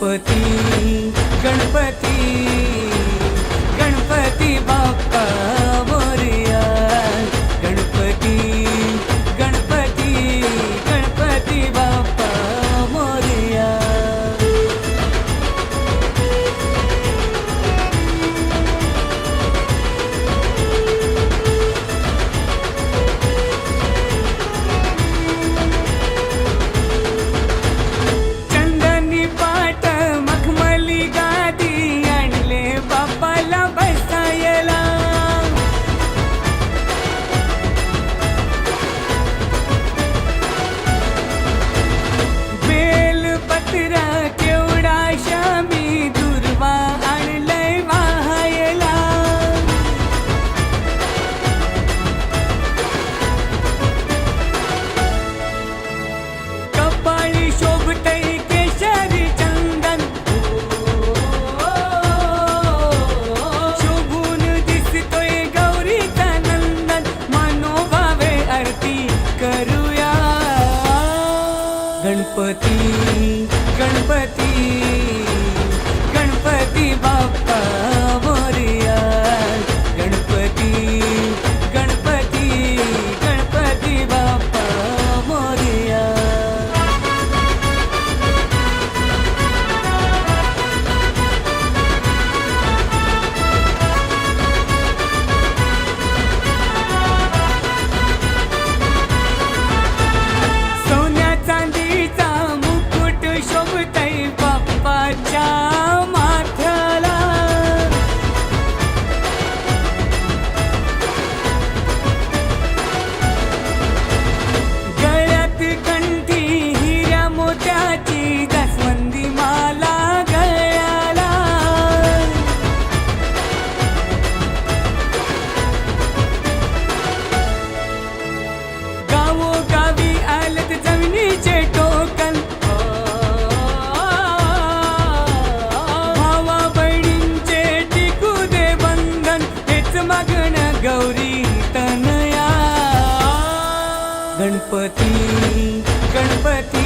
Ganpati Ganpati Ganpati Bappa. Ganpati Ganpati Ganpati Bappa. Ganpati Ganpati.